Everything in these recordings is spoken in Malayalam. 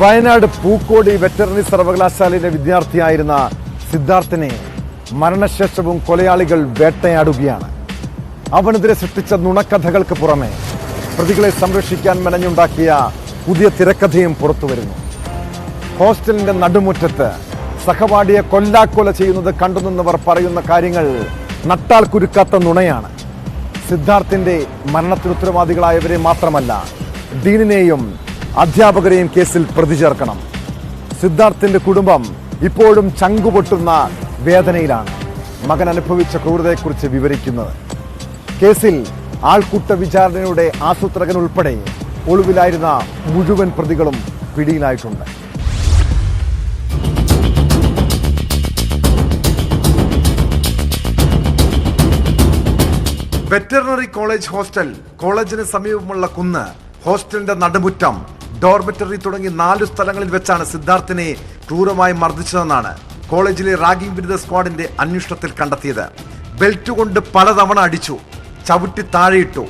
വയനാട് പൂക്കോടി വെറ്ററിനറി സർവകലാശാലയിലെ വിദ്യാർത്ഥിയായിരുന്ന സിദ്ധാർത്ഥിനെ മരണശേഷവും കൊലയാളികൾ വേട്ടയാടുകയാണ്. അവനെതിരെ സൃഷ്ടിച്ച നുണക്കഥകൾക്ക് പുറമെ പ്രതികളെ സംരക്ഷിക്കാൻ മെനഞ്ഞുണ്ടാക്കിയ പുതിയ തിരക്കഥയും പുറത്തു വരുന്നു. ഹോസ്റ്റലിന്റെ നടുമുറ്റത്ത് സഹപാഠിയെ കൊല്ലാക്കൊല ചെയ്യുന്നത് കണ്ടുനിന്നവർ പറയുന്ന കാര്യങ്ങൾ നട്ടാൽ കുരുക്കാത്ത നുണയാണ്. സിദ്ധാർത്ഥിന്റെ മരണത്തിന് ഉത്തരവാദികളായവരെ മാത്രമല്ല ഡീനിനെയും അധ്യാപകരെയും കേസിൽ പ്രതി ചേർക്കണം സിദ്ധാർത്ഥിന്റെ കുടുംബം ഇപ്പോഴും ചങ്കുപൊട്ടുന്ന വേദനയിലാണ്. മകൻ അനുഭവിച്ച ക്രൂരതയെക്കുറിച്ച് വിവരിക്കുന്നത്. കേസിൽ ആൾക്കൂട്ട വിചാരണയുടെ ആസൂത്രകൻ ഉൾപ്പെടെ ഒളിവിലായിരുന്ന മുഴുവൻ പ്രതികളും പിടിയിലായിട്ടുണ്ട്. വെറ്ററിനറി കോളേജ് ഹോസ്റ്റൽ കോളേജിന് സമീപമുള്ള കുന്ന് ഹോസ്റ്റലിന്റെ നടുമുറ്റം ഡോർമെറ്ററി തുടങ്ങി നാലു സ്ഥലങ്ങളിൽ വെച്ചാണ് സിദ്ധാർത്ഥിനെ ക്രൂരമായി മർദ്ദിച്ചതെന്നാണ് കോളേജിലെ റാഗിംഗ് ബിരുദ സ്ക്വാഡിന്റെ അന്വേഷണത്തിൽ കണ്ടെത്തിയത്. ബെൽറ്റ് കൊണ്ട് പലതവണ അടിച്ചു ചവിട്ടി താഴെയിട്ടു.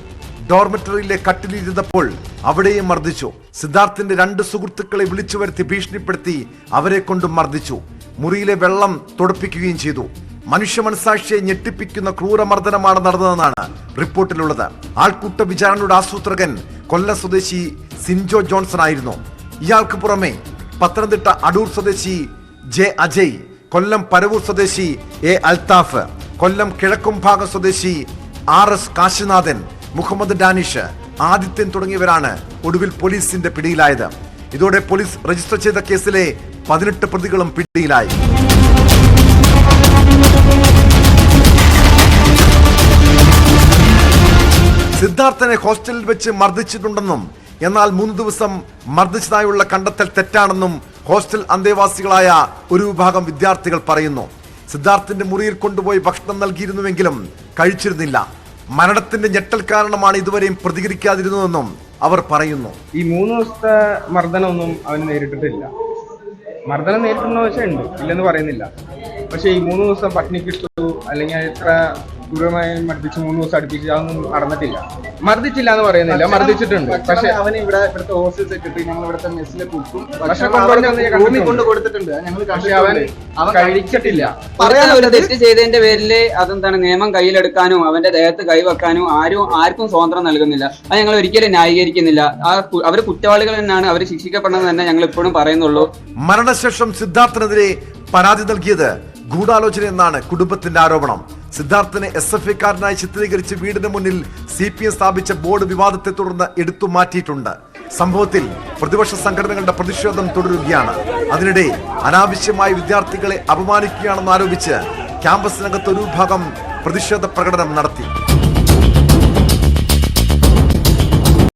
ഡോർമെറ്ററിയിലെ കട്ടിലിരുന്നപ്പോൾ അവിടെയും മർദ്ദിച്ചു. സിദ്ധാർത്ഥിന്റെ രണ്ട് സുഹൃത്തുക്കളെ വിളിച്ചു വരുത്തി ഭീഷണിപ്പെടുത്തി അവരെ കൊണ്ടും മർദ്ദിച്ചു. മുറിയിലെ വെള്ളം തുടപ്പിക്കുകയും ചെയ്തു. മനുഷ്യ മനസാക്ഷിയെ ഞെട്ടിപ്പിക്കുന്ന ക്രൂരമർദ്ദനമാണ് നടന്നതെന്നാണ് റിപ്പോർട്ടിലുള്ളത്. ആൾക്കൂട്ട വിചാരണയുടെ ആസൂത്രകൻ കൊല്ലം സ്വദേശി സിൻജോ ജോൺസൺ ആയിരുന്നു ഇയാൾക്ക് പുറമെ പത്തനംതിട്ട അടൂർ സ്വദേശി ജെ അജയ് കൊല്ലം പരവൂർ സ്വദേശി എ അൽതാഫ് കൊല്ലം കിഴക്കുംഭാഗം സ്വദേശി ആർ എസ് കാശിനാഥൻ മുഹമ്മദ് ഡാനിഷ് ആദിത്യൻ തുടങ്ങിയവരാണ് ഒടുവിൽ പോലീസിന്റെ പിടിയിലായത്. ഇതോടെ പോലീസ് രജിസ്റ്റർ ചെയ്ത കേസിലെ പതിനെട്ട് പ്രതികളും പിടിയിലായി. സിദ്ധാർത്ഥനെ ഹോസ്റ്റലിൽ വെച്ച് മർദ്ദിച്ചിട്ടുണ്ടെന്നും എന്നാൽ മൂന്ന് ദിവസം മർദ്ദിച്ചതായുള്ള കണ്ടെത്തൽ തെറ്റാണെന്നും ഹോസ്റ്റൽ അന്തേവാസികളായ ഒരു വിഭാഗം വിദ്യാർത്ഥികൾ പറയുന്നു. സിദ്ധാർത്ഥിന്റെ മുറിയിൽ കൊണ്ടുപോയി ഭക്ഷണം നൽകിയിരുന്നുവെങ്കിലും കഴിച്ചിരുന്നില്ല. മരണത്തിന്റെ ഞെട്ടൽ കാരണമാണ് ഇതുവരെയും പ്രതികരിക്കാതിരുന്നതെന്നും അവർ പറയുന്നു. ഈ മൂന്ന് ദിവസത്തെ മർദ്ദനമൊന്നും അവന് നേരിട്ടിട്ടില്ല. മർദ്ദനം നേരിട്ടുണ്ടോ വെച്ചാൽ ഉണ്ട്. ഇല്ലെന്ന് പറയുന്നില്ല. പക്ഷേ ഈ മൂന്ന് ദിവസം പട്ടിണിക്കിട്ടു അല്ലെങ്കിൽ എത്ര ക്രൂരമായി മർദ്ദിച്ച് മൂന്ന് ദിവസം അടുപ്പിച്ച് അതൊന്നും നടന്നിട്ടില്ല. മർദ്ദിച്ചില്ല എന്ന് പറയുന്നില്ല മർദ്ദിച്ചിട്ടുണ്ട്. പക്ഷെ അവന് ഇവിടെ ഇവിടുത്തെ ഹോസ്റ്റൽ സെക്രട്ടറി ഞങ്ങൾ ഇവിടുത്തെ മെസ്സിലെ കുക്കും ഭക്ഷണം. കൊണ്ട് കൊടുത്തിട്ടുണ്ട്. ഞങ്ങൾ പക്ഷെ അവൻ അവൻ കഴിച്ചിട്ടില്ല. പറയാൻ ഒരു തെറ്റ് ചെയ്തതിന്റെ പേരിൽ അതെന്താണ് നിയമം കയ്യിലെടുക്കാനും അവന്റെ ദേഹത്ത് കൈവെക്കാനും ആരും ആർക്കും സ്വാതന്ത്ര്യം നൽകുന്നില്ല. അത് ഞങ്ങൾ ഒരിക്കലും ന്യായീകരിക്കുന്നില്ല. ആ അവർ അവർ കുറ്റവാളികൾ തന്നെയാണ്. അവർ ശിക്ഷിക്കപ്പെടുന്നത് തന്നെ ഞങ്ങൾ ഇപ്പോഴും പറയുന്നുള്ളൂ. മരണശേഷം സിദ്ധാർത്ഥനെതിരെ പരാതി നൽകിയത് ഗൂഢാലോചന എന്നാണ് കുടുംബത്തിന്റെ ആരോപണം. സിദ്ധാർത്ഥിനെ എസ് എഫ് ഐക്കാരനായി ചിത്രീകരിച്ച് വീടിന് മുന്നിൽ സി പി എം സ്ഥാപിച്ച ബോർഡ് വിവാദത്തെ തുടർന്ന് എടുത്തു മാറ്റിയിട്ടുണ്ട് സംഭവത്തിൽ പ്രതിപക്ഷ സംഘടനകളുടെ പ്രതിഷേധം തുടരുകയാണ്. അതിനിടെ അനാവശ്യമായി വിദ്യാർത്ഥികളെ അപമാനിക്കുകയാണെന്ന് ആരോപിച്ച് ക്യാമ്പസിനകത്ത് ഒരു വിഭാഗം പ്രതിഷേധ പ്രകടനം നടത്തി.